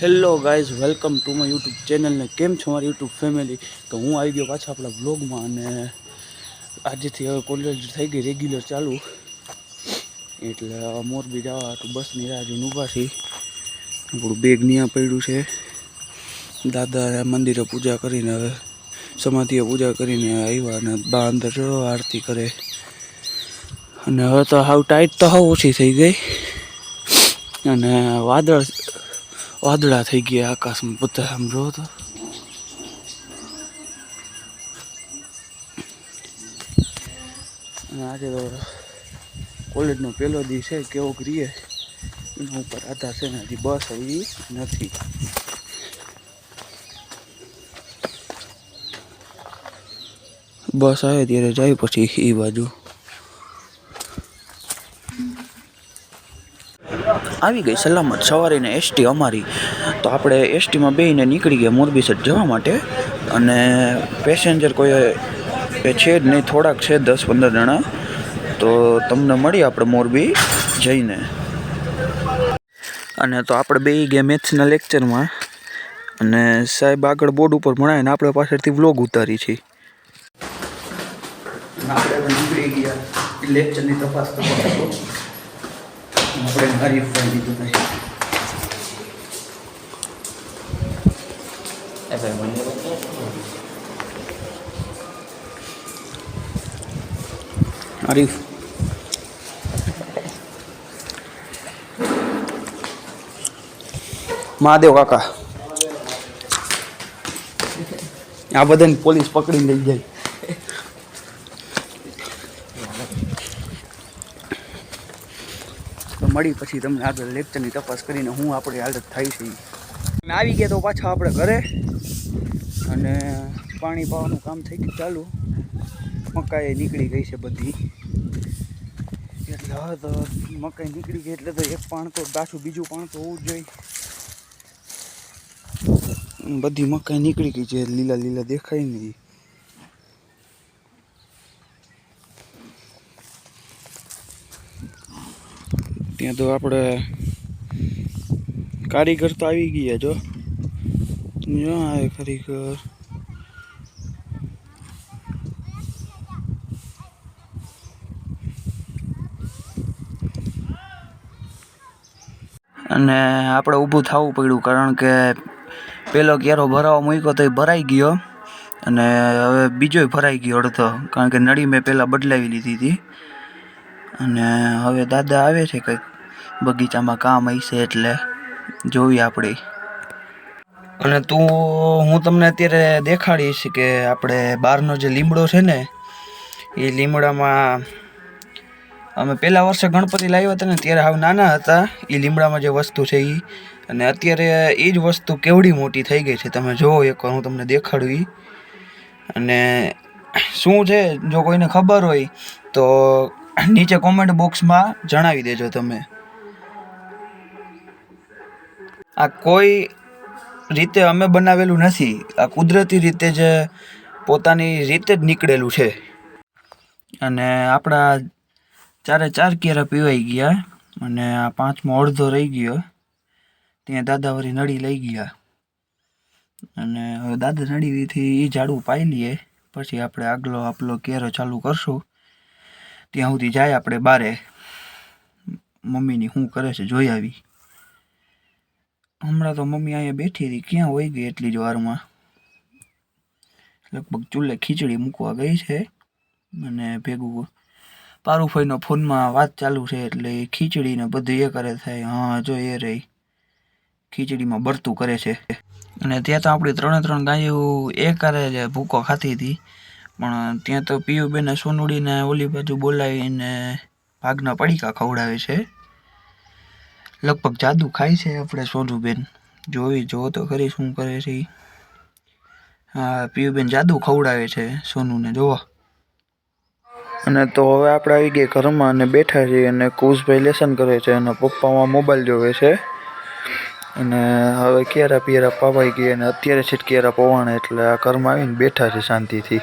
Hello guys welcome to my YouTube ચેનલને કેમ છો મારી યુટ્યુબ ફેમિલી તો હું આવી ગયો પાછા આપણા બ્લોગમાં અને આજેથી હવે કોલેજ થઈ ગઈ રેગ્યુલર ચાલુ. એટલે મોરબી જવા તો બસની રાહ જોઈને ઊભા આપણું બેગ ન્યા પડ્યું છે. દાદા મંદિરે પૂજા કરીને હવે સમાધિએ પૂજા કરીને આવ્યા અને બા અંદર આરતી કરે. અને હવે તો હાવ ટાઈટ તો હાવ ઓછી થઈ ગઈ. અને વાદળ વાદળા થઈ ગયા આકાશમાં બધા, આમ જો આજે તો કોલેજનો પહેલો દિવસ છે, કેવો કરીએ? એના ઉપર આધાર છે ને હજી બસ આવી નથી. બસ આવે ત્યારે જાય પછી એ બાજુ. આવી ગઈ સલામત સવારીને એસટી અમારી. તો આપણે એસટીમાં બેહીને નીકળી ગયા મોરબી સાઈડ જવા માટે. અને પેસેન્જર કોઈ છે જ નહીં, થોડાક છે, દસ પંદર જણા. તો તમને મળી આપણે મોરબી જઈને. અને તો આપણે બે ગયા મેથ્સના લેક્ચરમાં. અને સાહેબ આગળ બોર્ડ ઉપર ભણાવીને આપણે પાછળથી વ્લોગ ઉતારી છીએ આપણે નીકળી ગયા. લેક્ચરની તપાસ કરવા આપણે મારી ફોન લીધું નહીં આરીફ મહાદેવ કાકા આ બધાને પોલીસ પકડીને લઈ જાય મળી, પછી તમને આગળ લેક્ચરની તપાસ કરીને હું આપણી હાલત થાય છે. આવી ગયા તો પાછા આપણે ઘરે અને પાણી પાવાનું કામ થઈ ગયું ચાલુ. મકાઈ નીકળી ગઈ છે બધી. એટલે હવે તો મકાઈ નીકળી ગઈ એટલે તો એક પાણ તો પાછું બીજું પાણ તો હોવું જ જોઈએ. બધી મકાઈ નીકળી ગઈ છે, લીલા લીલા દેખાય નહીં. ત્યાં તો આપણે કારીગર તો આવી ગયા જો. કારીગર અને આપણે ઊભું થવું પડ્યું કારણ કે પેલો કેરો ભરાવો મૂક્યો તો એ ભરાઈ ગયો. અને હવે બીજોય ભરાઈ ગયો અડધો. કારણ કે નળી મેં પહેલાં બદલાવી લીધી હતી. અને હવે દાદા આવે છે કંઈક. બગીચામાં કામ હશે એટલે જોવી આપણે અને તું, હું તમને અત્યારે દેખાડીશ કે આપણે બહારનો જે લીમડો છે ને, એ લીમડામાં અમે પહેલા વર્ષે ગણપતિ લાવ્યા હતા ને, ત્યારે હાવ નાના હતા. એ લીમડામાં જે વસ્તુ છે એ અને અત્યારે એ જ વસ્તુ કેવડી મોટી થઈ ગઈ છે. તમે જુઓ એકવાર હું તમને દેખાડું અને શું છે, જો કોઈને ખબર હોય, તો નીચે કોમેન્ટ બોક્સમાં જણાવી દેજો તમે. આ કોઈ રીતે અમે બનાવેલું નથી. આ કુદરતી રીતે જ પોતાની રીતે જ નીકળેલું છે. અને આપણા ચારે ચાર કેરા પીવાઈ ગયા અને આ પાંચમો અડધો રહી ગયો. ત્યાં દાદાવરી નળી લઈ ગયા. અને હવે દાદા નળીથી એ ઝાડું પાઈ લઈએ પછી આપણે આગલો આપલો કેરો ચાલુ કરશું. ત્યાં સુધી જાય આપણે બારે. મમ્મીની શું કરે છે જોઈ આવી. હમણાં તો મમ્મી અહીંયા બેઠી હતી, ક્યાં હોઈ ગઈ એટલી જ વારમાં. લગભગ ચૂલે ખીચડી મૂકવા ગઈ છે અને ભેગું પારુભાઈનો ફોનમાં વાત ચાલુ છે એટલે એ ખીચડી ને બધું એ કરે થાય હા, જો એ રહી. ખીચડીમાં બરતું કરે છે. અને ત્યાં તો આપણી ત્રણે ત્રણ ગાયો એ કરે છે, ભૂકો ખાતી હતી. પણ ત્યાં તો પિયુબેને સોનુડીને ઓલી બાજુ બોલાવીને ભાગના પડીકા ખવડાવે છે. લગભગ જાદુ ખાય છે આપણે સોનુબેન. જોઈ જો તો ખરી શું કરે છે. હા, પિયુબેન જાદુ ખવડાવે છે સોનુને, જોવા. અને તો હવે આપણે આવી ગયા ઘરમાં અને બેઠા છીએ અને કુશભાઈ લેસન કરે છે અને પપ્પામાં મોબાઈલ જોવે છે. અને હવે કેરા પિયરા પાવાઈ ગયા અને અત્યારે છે જ પવાણ એટલે આ ઘરમાં આવીને બેઠા છે શાંતિથી.